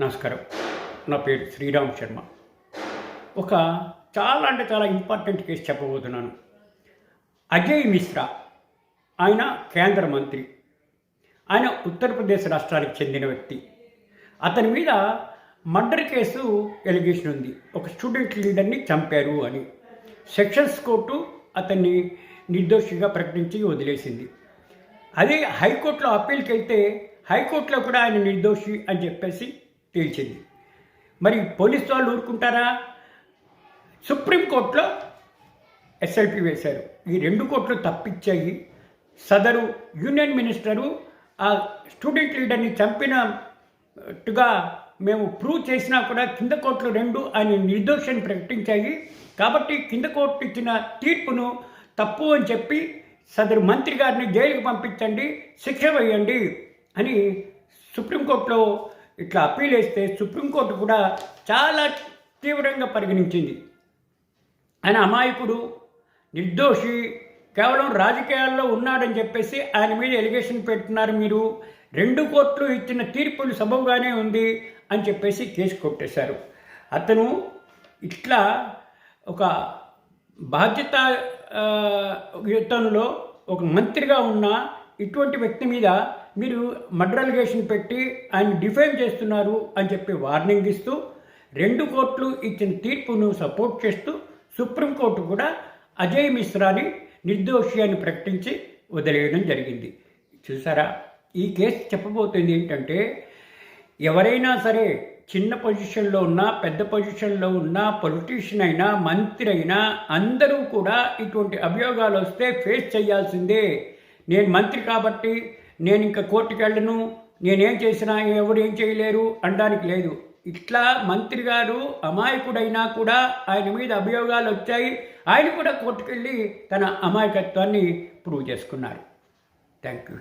నమస్కారం. నా పేరు శ్రీరామ్ శర్మ. ఒక చాలా అంటే చాలా ఇంపార్టెంట్ కేసు చెప్పబోతున్నాను. అజయ్ మిశ్రా ఆయన కేంద్ర మంత్రి. ఆయన ఉత్తరప్రదేశ్ రాష్ట్రానికి చెందిన వ్యక్తి. అతని మీద మర్డర్ కేసు ఎలిగేషన్ ఉంది. ఒక స్టూడెంట్ లీడర్ని చంపారు అని. సెక్షన్స్ కోర్టు అతన్ని నిర్దోషిగా ప్రకటించి వదిలేసింది. అదే హైకోర్టులో అప్పీల్కి వెళ్తే హైకోర్టులో కూడా ఆయన నిర్దోషి అని చెప్పేసి తేల్చింది. మరి పోలీసు వాళ్ళు ఊరుకుంటారా? సుప్రీంకోర్టులో ఎస్ఎల్పి వేశారు. ఈ రెండు కోట్లు తప్పించాయి. సదరు యూనియన్ మినిస్టరు ఆ స్టూడెంట్ లీడర్ని చంపినట్టుగా మేము ప్రూవ్ చేసినా కూడా కింద కోర్టులు రెండు ఆయన నిర్దోషాన్ని ప్రకటించాయి. కాబట్టి కింద కోర్టు ఇచ్చిన తీర్పును తప్పు అని చెప్పి సదరు మంత్రి గారిని జైలుకి పంపించండి శిక్ష వేయండి అని సుప్రీంకోర్టులో ఇట్లా అప్పీల్ వేస్తే సుప్రీంకోర్టు కూడా చాలా తీవ్రంగా పరిగణించింది. ఆయన అమాయకుడు నిర్దోషి కేవలం రాజకీయాల్లో ఉన్నాడని చెప్పేసి ఆయన మీద ఎలిగేషన్ పెడుతున్నారు మీరు. రెండు కోర్టులు ఇచ్చిన తీర్పులు సబబుగానే ఉంది అని చెప్పేసి కేసు కొట్టేశారు. అతను ఇట్లా ఒక బాధ్యత యుద్ధంలో ఒక మంత్రిగా ఉన్న ఇటువంటి వ్యక్తి మీద మీరు మర్డర్ అలిగేషన్ పెట్టి ఆయన డిఫైమ్ చేస్తున్నారు అని చెప్పి వార్నింగ్ ఇస్తూ రెండు కోర్టులు ఇచ్చిన తీర్పును సపోర్ట్ చేస్తూ సుప్రీంకోర్టు కూడా అజయ్ మిశ్రాని నిర్దోషి అని ప్రకటించి వదిలేయడం జరిగింది. చూసారా? ఈ కేసు చెప్పబోతుంది ఏంటంటే ఎవరైనా సరే చిన్న పొజిషన్లో ఉన్నా పెద్ద పొజిషన్లో ఉన్నా పొలిటీషియన్ అయినా మంత్రి అయినా అందరూ కూడా ఇటువంటి అభియోగాలు వస్తే ఫేస్ చేయాల్సిందే. నేను మంత్రి కాబట్టి నేను ఇంకా కోర్టుకు వెళ్ళను నేనేం చేసినా ఎవరు ఏం చేయలేరు అనడానికి లేదు. ఇట్లా మంత్రి గారు అమాయకుడైనా కూడా ఆయన మీద అభియోగాలు వచ్చాయి. ఆయన కూడా కోర్టుకెళ్ళి తన అమాయకత్వాన్ని ప్రూవ్ చేసుకున్నారు. Thank you